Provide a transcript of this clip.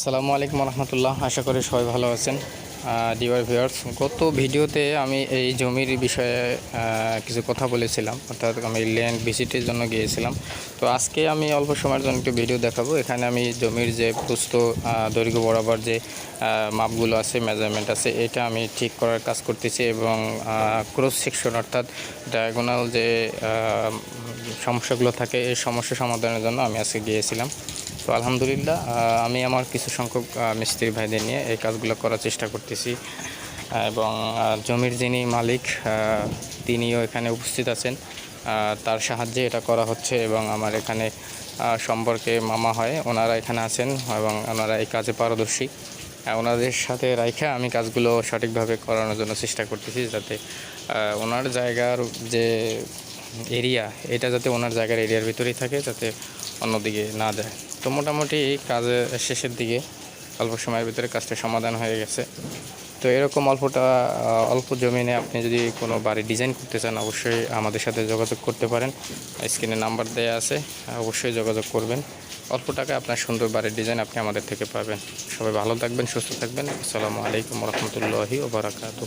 আসসালামু আলাইকুম রহমতুল্লাহ আশা করি সবাই ভালো আছেন। ডিওয়ার ভিউয়ার্স গত ভিডিওতে আমি এই জমির বিষয়ে কিছু কথা বলেছিলাম অর্থাৎ আমি ল্যান্ড ভিজিটের জন্য গিয়েছিলাম। তো আজকে আমি অল্প সময়ের জন্য একটু ভিডিও দেখাবো। এখানে আমি জমির যে প্রস্ত আহ, দৈর্ঘ্য বরাবর যে মাপগুলো আছে মেজারমেন্ট আছে এটা আমি ঠিক করার কাজ করতেছি এবং ক্রস সেকশন অর্থাৎ ডায়াগোনাল যে সমস্যাগুলো থাকে এই সমস্যা সমাধানের জন্য আমি আজকে গিয়েছিলাম। তো আলহামদুলিল্লাহ আমি আমার কিছু সংখ্যক মিস্ত্রি ভাইদের নিয়ে এই কাজগুলো করার চেষ্টা করতেছি। এবং জমির যিনি মালিক তিনিও এখানে উপস্থিত আছেন। তার সাহায্যে এটা করা হচ্ছে এবং আমার এখানে সম্পর্কে মামা হয়, ওনারা এখানে আছেন এবং ওনারা এই কাজে পারদর্শী। ওনাদের সাথে রাইখা আমি কাজগুলো সঠিকভাবে করানোর জন্য চেষ্টা করতেছি যাতে ওনার জায়গার যে এরিয়া, এটা যাতে ওনার জায়গার এরিয়ার ভিতরেই থাকে, যাতে অন্যদিকে না যায়। তো মোটামুটি কাজের শেষের দিকে অল্প সময়ের ভিতরে কাজটা সমাধান হয়ে গেছে। তো এরকম অল্পটা অল্প জমিনে আপনি যদি কোনো বাড়ি ডিজাইন করতে চান, অবশ্যই আমাদের সাথে যোগাযোগ করতে পারেন। স্ক্রিনে নাম্বার দেওয়া আছে, অবশ্যই যোগাযোগ করবেন। অল্প টাকায় আপনার সুন্দর বাড়ির ডিজাইন আপনি আমাদের থেকে পাবেন। সবাই ভালো থাকবেন, সুস্থ থাকবেন। আসসালামু আলাইকুম রহমতুল্লাহি ওবরাকাতু